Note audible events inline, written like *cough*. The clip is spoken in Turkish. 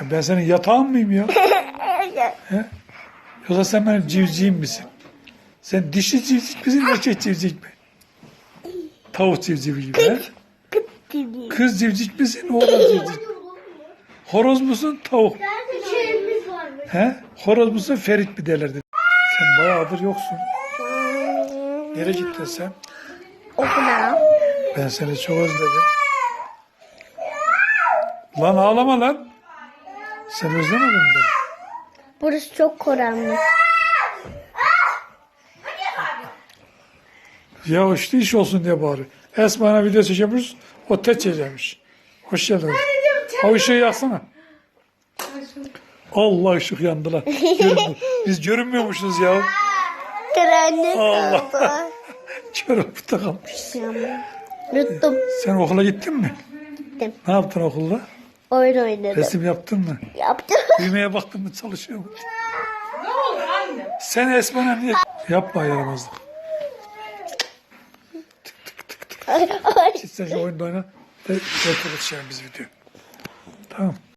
Ya ben senin yatağın mıyım ya? *laughs* He? Yoksa sen benim civcivim misin? Sen dişi civciv misin, erkek civciv mi? Tavuk civcivi gibi he? Kız civciv misin, oğlan civciv? Horoz musun, tavuk? Şeyimiz var? He? Horoz musun, Ferit mi derlerdi? Sen bayağıdır yoksun. Nereye gittin sen? Okula. Ben seni çok özledim. Lan ağlama lan. Sen özlemedin mi beni? Burası çok karanlık. Ya işte iş olsun diye bağırıyor. Esma'na video çekiyoruz. O tek çekecekmiş. Hoş geldin. O ışığı yaksana. Allah ışık yandı lan. Görünmüyor. Biz görünmüyormuşuz ya. Karanlık Allah. oldu. *laughs* Kör kalmış. Unuttum. Sen okula gittin mi? Gittim. Ne yaptın okulda? Oyun oynadım. Resim yaptın mı? Yaptım. *laughs* Düğmeye baktın mı çalışıyor mu? Sen Esma'na niye yapma yaramazlık. Ay, sen şu oyunda oyna. Çekelim biz video. Tamam.